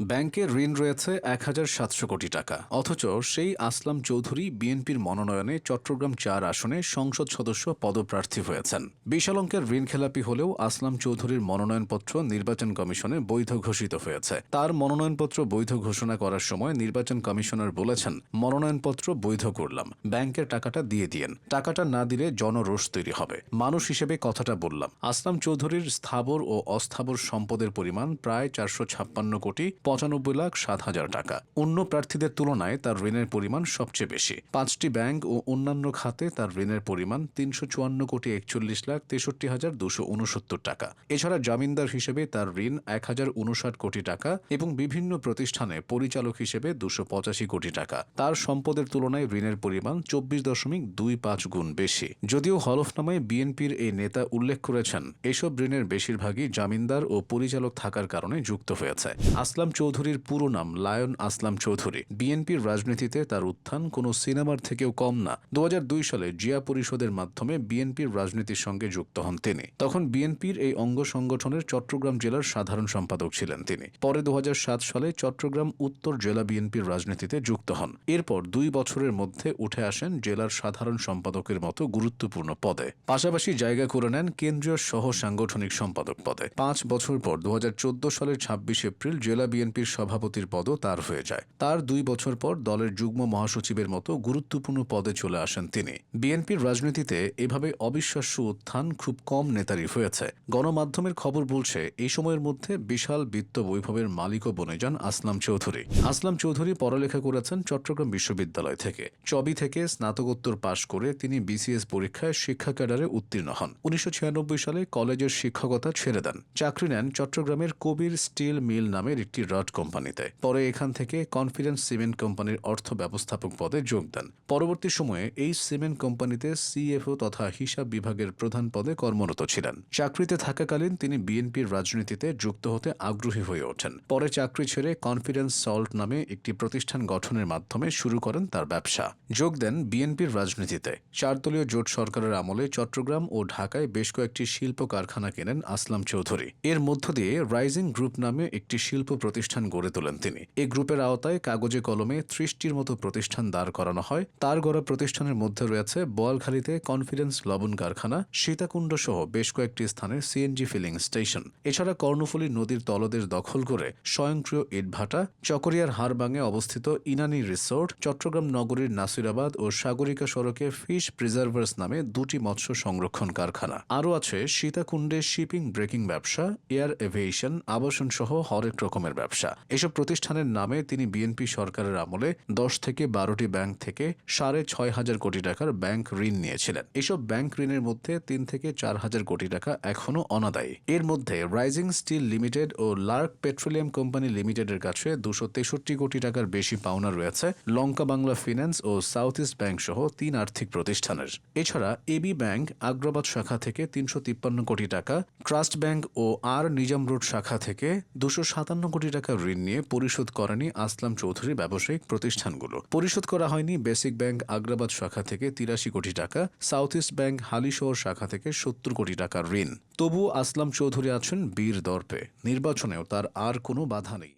ব্যাংকে ঋণ রয়েছে এক হাজার সাতশো কোটি টাকা। অথচ সেই আসলাম চৌধুরী বিএনপির মনোনয়নে চট্টগ্রাম চার আসনে সংসদ সদস্য পদপ্রার্থী হয়েছেন। বিশাল অঙ্কের ঋণ খেলাপি হলেও আসলাম চৌধুরীর মনোনয়নপত্র নির্বাচন কমিশনে বৈধ ঘোষিত হয়েছে। তার মনোনয়নপত্র বৈধ ঘোষণা করার সময় নির্বাচন কমিশনার বলেছেন, মনোনয়নপত্র বৈধ করলাম। ব্যাংকের টাকাটা দিয়ে দিয়েন। টাকাটা না দিলে জনরোষ তৈরি হবে। মানুষ হিসেবে কথাটা বললাম। আসলাম চৌধুরীর স্থাবর ও অস্থাবর সম্পদের পরিমাণ প্রায় চারশো ছাপ্পান্ন কোটি পঁচানব্বই লাখ সাত হাজার টাকা। অন্য প্রার্থীদের তুলনায় তার ঋণের পরিমাণ সবচেয়ে বেশি। পাঁচটি ব্যাংক ও অন্যান্য খাতে তার ঋণের পরিমাণ তিনশো চুয়ান্ন কোটি একচল্লিশ লাখ তেষট্টি হাজার দুশো উনসত্তর টাকা। এছাড়া জামিনদার হিসেবে তার ঋণ এক হাজার উনষাট কোটি টাকা এবং বিভিন্ন প্রতিষ্ঠানে পরিচালক হিসেবে দুশো পঁচাশি কোটি টাকা। তার সম্পদের তুলনায় ঋণের পরিমাণ চব্বিশ দশমিক দুই পাঁচ গুণ বেশি। যদিও হলফনামায় বিএনপির এই নেতা উল্লেখ করেছেন, এসব ঋণের বেশিরভাগই জামিনদার ও পরিচালক থাকার কারণে যুক্ত হয়েছে। আসলাম চৌধুরীর পুরো নাম লায়ন আসলাম চৌধুরী। বিএনপির রাজনীতিতে তার উত্থান কোনো সিনেমার থেকেও কম না। দু সালে জিয়া পরিষদের মাধ্যমে বিএনপির রাজনীতির সঙ্গে যুক্ত হন তিনি। তখন বিএনপির এই অঙ্গ সংগঠনের চট্টগ্রাম জেলার সাধারণ সম্পাদক ছিলেন তিনি। পরে দু হাজার সাত সালে চট্টগ্রাম উত্তর জেলা বিএনপির রাজনীতিতে যুক্ত হন। এরপর দুই বছরের মধ্যে উঠে আসেন জেলার সাধারণ সম্পাদকের মতো গুরুত্বপূর্ণ পদে। পাশাপাশি জায়গা করে নেন কেন্দ্রীয় সহ সাংগঠনিক সম্পাদক পদে। পাঁচ বছর পর দু হাজার চোদ্দ সালের ছাব্বিশ এপ্রিল জেলা বিএনপির সভাপতির পদও তার হয়ে যায়। তার দুই বছর পর দলের যুগ্ম মহাসচিবের মতো গুরুত্বপূর্ণ পদে চলে আসেন তিনি। বিএনপির রাজনীতিতে এভাবে অবিশ্বাস্য উত্থান খুব কম নেতারই হয়েছে। গণমাধ্যমের খবর বলছে, এই সময়ের মধ্যে বিশাল বিত্ত বৈভবের মালিকও বনে যান আসলাম চৌধুরী। আসলাম চৌধুরী পড়ালেখা করেছেন চট্টগ্রাম বিশ্ববিদ্যালয় থেকে। চবি থেকে স্নাতকোত্তর পাশ করে তিনি বিসিএস পরীক্ষায় শিক্ষা ক্যাডারে উত্তীর্ণ হন। উনিশশো ছিয়ানব্বই সালে কলেজের শিক্ষকতা ছেড়ে দেন। চাকরি নেন চট্টগ্রামের কবির স্টিল মিল নামের একটি রড কোম্পানিতে। পরে এখান থেকে কনফিডেন্স সিমেন্ট কোম্পানির অর্থ ব্যবস্থাপক পদে যোগ দেন। পরবর্তী সময়ে এই সিমেন্ট কোম্পানিতে সিএফও তথা হিসাব বিভাগের প্রধান পদে কর্মরত ছিলেন। চাকরিতে থাকাকালীন তিনি বিএনপির রাজনীতিতে যুক্ত হতে আগ্রহী হয়ে ওঠেন। পরে চাকরি ছেড়ে কনফিডেন্স সল্ট নামে একটি প্রতিষ্ঠান গঠনের মাধ্যমে শুরু করেন তার ব্যবসা। যোগ দেন বিএনপির রাজনীতিতে। চারদলীয় জোট সরকারের আমলে চট্টগ্রাম ও ঢাকায় বেশ কয়েকটি শিল্প কারখানা কেনেন আসলাম চৌধুরী। এর মধ্য দিয়ে রাইজিং গ্রুপ নামে একটি শিল্প প্রতিষ্ঠান গড়ে তোলেন তিনি। এই গ্রুপের আওতায় কাগজে কলমে ত্রিশটির মতো প্রতিষ্ঠান দাঁড় করানো হয়। তার গড়া প্রতিষ্ঠানের মধ্যে রয়েছে বোয়ালখালীতে কনফিডেন্স লবণ কারখানা সীতাকুণ্ড সহ বেশ কয়েকটি স্থানে সিএনজি ফিলিং স্টেশন এছাড়া কর্ণফুলী নদীর তলদেশ দখল করে স্বয়ংক্রিয় ইটভাটা, চকরিয়ার হারবাঙে অবস্থিত ইনানি রিসোর্ট, চট্টগ্রাম নগরীর নাসিরাবাদ ও সাগরিকা সড়কে ফিশ প্রিজার্ভার্স নামে দুটি মৎস্য সংরক্ষণ কারখানা। আরও আছে সীতাকুণ্ডে শিপিং ব্রেকিং ব্যবসা, এয়ার এভিয়েশন আবাসন সহ হরেক রকমের ব্যবসা। এসব প্রতিষ্ঠানের নামে তিনি বিএনপি সরকারের আমলে দশ থেকে বারোটি ব্যাংক থেকে সাড়ে ছয় হাজার কোটি টাকার ব্যাংক ঋণ নিয়েছিলেন। এসব ব্যাংক ঋণের মধ্যে তিন থেকে চার হাজার কোটি টাকা এখনও অনাদায়ী। এর মধ্যে রাইজিং স্টিল লিমিটেড ও লার্ক পেট্রোলিয়াম কোম্পানি লিমিটেডের কাছে দুশো তেষট্টি কোটি টাকার বেশি পাওনা রয়েছে লঙ্কা বাংলা ফিন্যান্স ও সাউথ ইস্ট ব্যাংক সহ তিন আর্থিক প্রতিষ্ঠানের। এছাড়া এবি ব্যাংক আগ্রাবাদ শাখা থেকে তিনশো তিপ্পান্ন কোটি টাকা, trust bank O R Nizam road শাখা থেকে দুশো সাতান্ন কোটি টাকা ঋণ নিয়ে পরিশোধ করেনি আসলাম চৌধুরী ব্যবসায়িক প্রতিষ্ঠানগুলো। পরিশোধ করা হয়নি বেসিক ব্যাংক আগ্রাবাদ শাখা থেকে তিরাশি কোটি টাকা, সাউথ ইস্ট ব্যাংক হালিশহর শাখা থেকে সত্তর কোটি টাকা ঋণ। তবু আসলাম চৌধুরী আছেন বীর দর্পে। নির্বাচনেও তার আর কোনো বাধা নেই।